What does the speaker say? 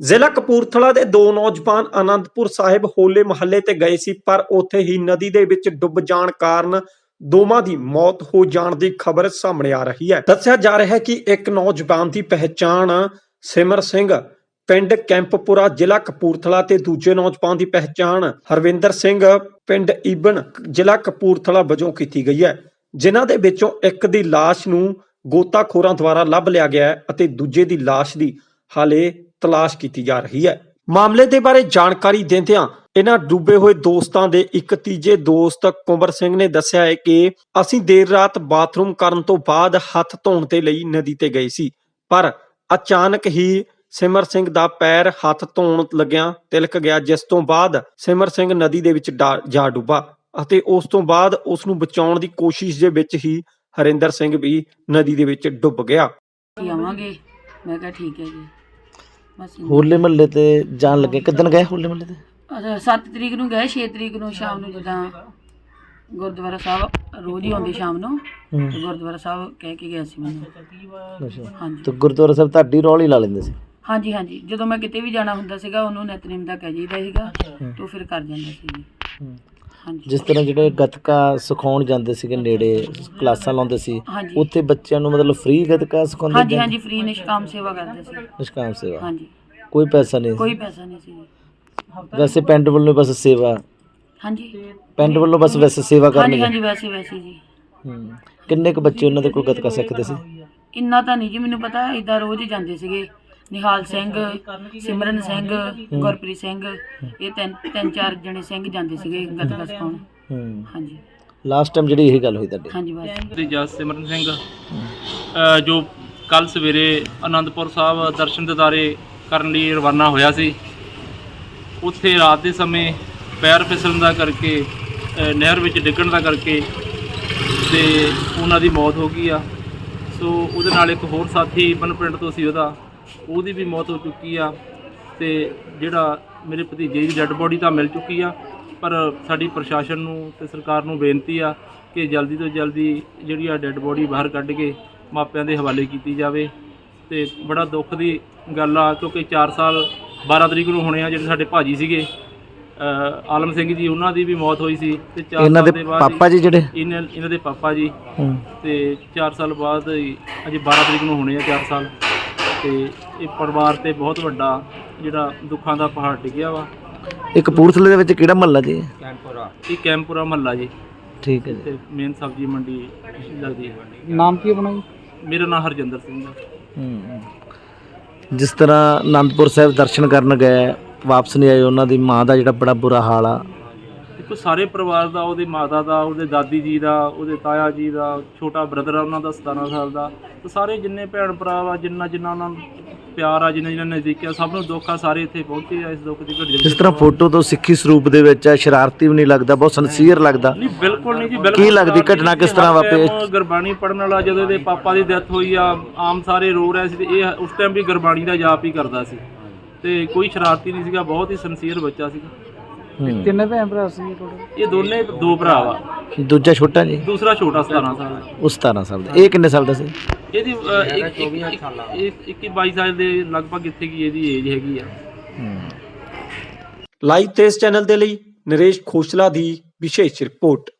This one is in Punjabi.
ਜ਼ਿਲ੍ਹਾ ਕਪੂਰਥਲਾ ਦੇ ਦੋ ਨੌਜਵਾਨ ਆਨੰਦਪੁਰ ਸਾਹਿਬ ਹੋਲੇ ਮਹੱਲੇ ਤੇ ਗਏ ਸੀ, ਪਰ ਉੱਥੇ ਹੀ ਨਦੀ ਦੇ ਵਿੱਚ ਡੁੱਬ ਜਾਣ ਕਾਰਨ ਦੋਵਾਂ ਦੀ ਮੌਤ ਹੋ ਜਾਣ ਦੀ ਖਬਰ ਸਾਹਮਣੇ ਆ ਰਹੀ ਹੈ। ਦੱਸਿਆ ਜਾ ਰਿਹਾ ਹੈ ਕਿ ਇੱਕ ਨੌਜਵਾਨ ਦੀ ਪਹਿਚਾਣ ਸਿਮਰ ਸਿੰਘ, ਪਿੰਡ ਕੈਂਪਪੁਰਾ, ਜ਼ਿਲ੍ਹਾ ਕਪੂਰਥਲਾ ਤੇ ਦੂਜੇ ਨੌਜਵਾਨ ਦੀ ਪਹਿਚਾਣ ਹਰਵਿੰਦਰ ਸਿੰਘ, ਪਿੰਡ ਈਬਨ, ਜ਼ਿਲ੍ਹਾ ਕਪੂਰਥਲਾ ਵਜੋਂ ਕੀਤੀ ਗਈ ਹੈ, ਜਿਨ੍ਹਾਂ ਦੇ ਵਿੱਚੋਂ ਇੱਕ ਦੀ ਲਾਸ਼ ਨੂੰ ਗੋਤਾਖੋਰਾਂ ਦੁਆਰਾ ਲੱਭ ਲਿਆ ਗਿਆ ਹੈ ਅਤੇ ਦੂਜੇ ਦੀ ਲਾਸ਼ ਦੀ ਹਾਲੇ ਤਲਾਸ਼ ਕੀਤੀ ਜਾ ਰਹੀ ਹੈ। ਮਾਮਲੇ ਦੇ ਬਾਰੇ ਜਾਣਕਾਰੀ ਦਿੰਦਿਆਂ ਇਹਨਾਂ ਡੁੱਬੇ ਹੋਏ ਦੋਸਤਾਂ ਦੇ ਇੱਕ ਤੀਜੇ ਦੋਸਤ ਕੁੰਵਰ ਸਿੰਘ ਨੇ ਦੱਸਿਆ ਹੈ ਕਿ ਅਸੀਂ ਦੇਰ ਰਾਤ ਬਾਥਰੂਮ ਕਰਨ ਤੋਂ ਬਾਅਦ ਹੱਥ ਧੋਣ ਦੇ ਲਈ ਨਦੀ ਤੇ ਗਏ ਸੀ, ਪਰ ਅਚਾਨਕ ਹੀ ਸਿਮਰ ਸਿੰਘ ਦਾ ਪੈਰ ਹੱਥ ਧੋਣ ਲੱਗਿਆਂ ਤਿਲਕ ਗਿਆ, ਜਿਸ ਤੋਂ ਬਾਅਦ ਸਿਮਰ ਸਿੰਘ ਨਦੀ ਦੇ ਵਿੱਚ ਜਾ ਡੁੱਬਾ ਅਤੇ ਉਸ ਤੋਂ ਬਾਅਦ ਉਸ ਨੂੰ ਬਚਾਉਣ ਦੀ ਕੋਸ਼ਿਸ਼ ਦੇ ਵਿੱਚ ਹੀ ਹਰਿੰਦਰ ਸਿੰਘ ਵੀ ਨਦੀ ਦੇ ਵਿੱਚ ਡੁੱਬ ਗਿਆ। ਆਵਾਂਗੇ? ਮੈਂ ਕਿਹਾ ਠੀਕ ਹੈ ਜੀ। ਬਸ ਇੰਨਾ। ਹੋਲੇ ਮਹੱਲੇ ਤੇ ਜਾਣ ਲੱਗੇ। ਕਿਦਨ ਗਏ ਹੋਲੇ ਮਹੱਲੇ ਤੇ? ਅੱਛਾ 7 ਤਰੀਕ ਨੂੰ ਗਏ 6 ਤਰੀਕ ਨੂੰ ਸ਼ਾਮ ਨੂੰ ਜਿੱਦਾਂ ਗੁਰਦੁਆਰਾ ਸਾਹਿਬ ਰੋਜ਼ ਹੀ ਆਉਂਦੇ ਸ਼ਾਮ ਨੂੰ। ਹੂੰ। ਤੇ ਗੁਰਦੁਆਰਾ ਸਾਹਿਬ ਕਹਿ ਕੇ ਗਿਆ ਸੀ ਮੈਨੂੰ। ਅੱਛਾ। ਹਾਂਜੀ। ਤੇ ਗੁਰਦੁਆਰਾ ਸਾਹਿਬ ਤੁਹਾਡੀ ਰੌਲ ਹੀ ਲਾ ਲੈਂਦੇ ਸੀ? ਹਾਂਜੀ ਹਾਂਜੀ। ਜਦੋਂ ਮੈਂ ਕਿਤੇ ਵੀ ਜਾਣਾ ਹੁੰਦਾ ਸੀਗਾ ਉਹਨੂੰ ਨਿਤਨੇਮ ਦਾ ਕਹਿ ਜੀਦਾ ਸੀਗਾ। ਤੇ ਉਹ ਫਿਰ ਕਰ ਜਾਂਦਾ ਸੀ। ਜੀ। ਹੂੰ। ਹਾਂਜੀ। ਜਿਸ ਤਰ੍ਹਾਂ ਜਿਹੜੇ ਗੱਤਕਾ ਸਿਖਾਉਣ ਜਾਂਦੇ ਸੀਗੇ ਨੇੜੇ ਕਲਾਸਾਂ ਲਾਉਂਦੇ ਸੀ ਹਾਂਜੀ। ਉੱਥੇ ਬੱਚਿਆਂ ਨੂੰ ਮਤਲਬ ਫ੍ਰੀ ਗੱਤਕਾ ਸਿਖਾਉਂਦੇ ਹਾਂਜੀ ਹਾਂਜੀ ਫ੍ਰੀ ਨਿਸ਼ਕਾਮ ਸੇਵਾ ਕਰਦੇ ਸੀ। ਨਿਸ਼ਕਾਮ ਸੇਵਾ। ਹਾਂਜੀ। ਕੋਈ ਪੈਸਾ ਨਹੀਂ ਕੋਈ ਪੈਸਾ ਨਹੀਂ ਸੀ। ਵੈਸੇ ਪਿੰਡ ਵੱਲੋਂ ਬਸ ਸੇਵਾ? ਹਾਂਜੀ। ਪਿੰਡ ਵੱਲੋਂ ਬਸ ਵੈਸੇ ਸੇਵਾ ਹਾਂਜੀ ਕਰਨੀ ਹਾਂਜੀ ਵੈਸੇ ਵੈਸੇ ਜੀ। ਹੂੰ। ਕਿੰਨੇ ਕੁ ਬੱਚੇ ਉਹਨਾਂ ਦੇ ਕੋਲ ਗੱਤਕਾ ਸਿੱਖਦੇ ਸੀ? ਇੰਨਾ ਤਾਂ ਨਹੀਂ ਜੀ ਮੈਨੂੰ ਪਤਾ ਇਦਾਂ ਰੋਜ਼ ਹੀ ਜਾਂਦੇ ਸੀਗੇ। ਨਿਹਾਲ ਸਿੰਘ ਸਿਮਰਨ ਸਿੰਘ ਗੁਰਪ੍ਰੀਤ ਸਿੰਘ ਇਹ ਤਿੰਨ ਤਿੰਨ ਚਾਰ ਜਣੇ ਸਿੰਘ ਜਾਂਦੇ ਸੀਗੇ ਗੱਤਕਾ ਸਿਖਾਉਣ ਹੂੰ। ਹਾਂਜੀ। ਲਾਸਟ ਟਾਈਮ ਜਿਹੜੀ ਇਹ ਗੱਲ ਹੋਈ ਤੁਹਾਡੀ? ਹਾਂਜੀ ਬਸ। ਜਸ ਸਿਮਰਨ ਸਿੰਘ। ਅ, ਜੋ ਕੱਲ ਸਵੇਰੇ ਆਨੰਦਪੁਰ ਸਾਹਿਬ ਦਰਸ਼ਨ ਦਿਦਾਰੇ ਕਰਨ ਲਈ ਰਵਾਨਾ ਹੋਇਆ ਸੀ ਉੱਥੇ ਰਾਤ ਦੇ ਸਮੇਂ ਪੈਰ ਫਿਸਲਣ ਦਾ ਕਰਕੇ ਅ, ਨਹਿਰ ਵਿੱਚ ਡਿੱਗਣ ਦਾ ਕਰਕੇ ਤੇ ਉਹਨਾਂ ਦੀ ਮੌਤ ਹੋ ਗਈ ਆ। ਸੋ ਉਹਦੇ ਨਾਲ ਇੱਕ ਹੋਰ ਸਾਥੀ ਬਨ ਪਿੰਡ ਤੋਂ ਸੀ ਉਹਦਾ। ਉਹਦੀ ਵੀ ਮੌਤ ਹੋ ਚੁੱਕੀ ਆ ਤੇ ਜਿਹੜਾ ਮੇਰੇ ਭਤੀਜੇ ਦੀ ਡੈੱਡ ਬੋਡੀ ਤਾਂ ਮਿਲ ਚੁੱਕੀ ਆ ਪਰ ਸਾਡੀ ਪ੍ਰਸ਼ਾਸਨ ਨੂੰ ਤੇ ਸਰਕਾਰ ਨੂੰ ਬੇਨਤੀ ਆ ਕਿ ਜਲਦੀ ਤੋਂ ਜਲਦੀ ਜਿਹੜੀ ਆ ਡੈੱਡ ਬੋਡੀ ਬਾਹਰ ਕੱਢ ਕੇ ਮਾਪਿਆਂ ਦੇ ਹਵਾਲੇ ਕੀਤੀ ਜਾਵੇ ਤੇ ਬੜਾ ਦੁੱਖ ਦੀ ਗੱਲ ਆ ਕਿਉਂਕਿ 4 ਸਾਲ 12 ਤਰੀਕ ਨੂੰ ਹੋਣੇ ਆ ਜਿਹੜੇ ਸਾਡੇ ਭਾਜੀ ਸੀਗੇ ਆਲਮ ਸਿੰਘ ਜੀ ਉਹਨਾਂ ਦੀ ਵੀ ਮੌਤ ਹੋਈ ਸੀ ਤੇ 4 ਇਹਨਾਂ ਸਾਲ ਦੇ ਦੇ ਬਾਅਦ ਪਾਪਾ ਜੀ ਜਿਹੜੇ? ਇਹਨਾਂ ਇਹਨਾਂ ਦੇ ਪਾਪਾ ਜੀ ਹੂੰ। ਤੇ 4 ਸਾਲ ਬਾਅਦ ਹੀ ਅਜੇ 12 ਤਰੀਕ ਨੂੰ ਹੋਣੇ ਆ 4 ਸਾਲ। ਤੇ ਇਹ ਪਰਿਵਾਰ ਤੇ ਬਹੁਤ ਵੱਡਾ ਜਿਹੜਾ ਦੁੱਖਾਂ ਦਾ ਪਹਾੜ ਡਿੱਗਿਆ ਵਾ। ਇਹ ਕਪੂਰਥਲੇ ਦੇ ਵਿੱਚ ਕਿਹੜਾ ਮਹੱਲਾ ਜੀ? ਇਹ ਕੈਂਪੂਰਾ ਮਹੱਲਾ ਜੀ। ਠੀਕ ਹੈ ਜੀ। ਤੇ ਮੇਨ ਸਬਜ਼ੀ ਮੰਡੀ ਲੱਗਦੀ ਹੈ। ਨਾਮ ਕੀ ਆਪਣਾ ਜੀ? ਮੇਰਾ ਨਾਮ ਹਰਜਿੰਦਰ ਸਿੰਘ ਹੂੰ। ਜਿਸ ਤਰ੍ਹਾਂ ਆਨੰਦਪੁਰ ਸਾਹਿਬ ਦਰਸ਼ਨ ਕਰਨ ਗਏ ਵਾਪਸ ਨਹੀਂ ਆਏ ਉਹਨਾਂ ਦੀ ਮਾਂ ਦਾ ਜਿਹੜਾ ਬੜਾ ਬੁਰਾ ਹਾਲ ਆ ਦੇਖੋ ਸਾਰੇ ਪਰਿਵਾਰ ਦਾ ਉਹਦੇ ਮਾਤਾ ਦਾ ਉਹਦੇ ਦਾਦੀ ਜੀ ਦਾ ਉਹਦੇ ਤਾਇਆ ਜੀ ਦਾ ਛੋਟਾ ਬ੍ਰਦਰ ਆ ਉਹਨਾਂ ਦਾ 17 ਸਾਲ ਦਾ ਤੇ ਸਾਰੇ ਜਿੰਨੇ ਭੈਣ ਭਰਾ ਵਾ ਜਿੰਨਾ ਜਿੰਨਾ ਉਹਨਾਂ ਨੂੰ ਪਿਆਰ ਆ ਜਿੰਨਾ ਜਿੰਨਾ ਨਜ਼ਦੀਕ ਆ ਸਭ ਨੂੰ ਦੁੱਖ ਆ ਸਾਰੇ ਇੱਥੇ ਪਹੁੰਚੇ ਆ ਇਸ ਦੁੱਖ ਦੀ ਘੜੀ ਦੇ ਜਿਸ ਤਰ੍ਹਾਂ ਫੋਟੋ ਤੋਂ ਸਿੱਖੀ ਸਰੂਪ ਦੇ ਵਿੱਚ ਆ ਸ਼ਰਾਰਤੀ ਵੀ ਨਹੀਂ ਲੱਗਦਾ ਬਹੁਤ ਸੰਸੀਅਰ ਲੱਗਦਾ ਨਹੀਂ ਬਿਲਕੁਲ ਨਹੀਂ ਜੀ ਬਿਲਕੁਲ ਕੀ ਲੱਗਦੀ ਘਟਨਾ ਕਿਸ ਤਰ੍ਹਾਂ ਵਾਪਰੀ? ਗੁਰਬਾਣੀ ਪੜਨ ਵਾਲਾ ਜਦੋਂ ਇਹਦੇ ਪਾਪਾ ਦੀ ਡੈਥ ਹੋਈ ਆ ਆਮ ਸਾਰੇ ਰੋ ਰਹੇ ਸੀ ਤੇ ਇਹ ਉਸ ਟਾਈਮ ਵੀ ਗੁਰਬਾਣੀ ਦਾ ਜਾਪ ਹੀ ਕਰਦਾ ਸੀ ਤੇ ਕੋਈ ਸ਼ਰਾਰਤੀ ਨਹੀਂ ਸੀਗਾ ਬਹੁਤ ਹੀ ਸੰਸੀਅਰ ਬੱਚਾ ਸੀਗਾ ਹੂੰ। ਕਿੰਨੇ ਭੈਣ ਭਰਾ ਸੀ ਤੁਹਾਡੇ? ਇਹ ਦੋਨੇ ਦੋ ਭਰਾ ਵਾ। ਦੂਜਾ ਛੋਟਾ ਜੀ? ਦੂਸਰਾ ਛੋਟਾ 17 ਸਾਲ ਦਾ। ਉਹ 17 ਸਾਲ ਦਾ। ਇਹ ਕਿੰਨੇ ਸਾਲ ਦਾ ਸੀ? ਇਹਦੀ ਅ, ਇੱਕ- ਇੱਕ- ਇੱਕ 21 22 ਸਾਲ ਦੇ ਲਗਭਗ ਇੱਥੇ ਕੀ ਇਹਦੀ ਏਜ ਹੈਗੀ ਆ। ਲਾਈਵ ਤੇ ਇਸ ਚੈਨਲ ਦੇ ਲਈ ਨਰੇਸ਼ ਖੋਸਲਾ ਦੀ ਵਿਸ਼ੇਸ਼ ਰਿਪੋਰਟ।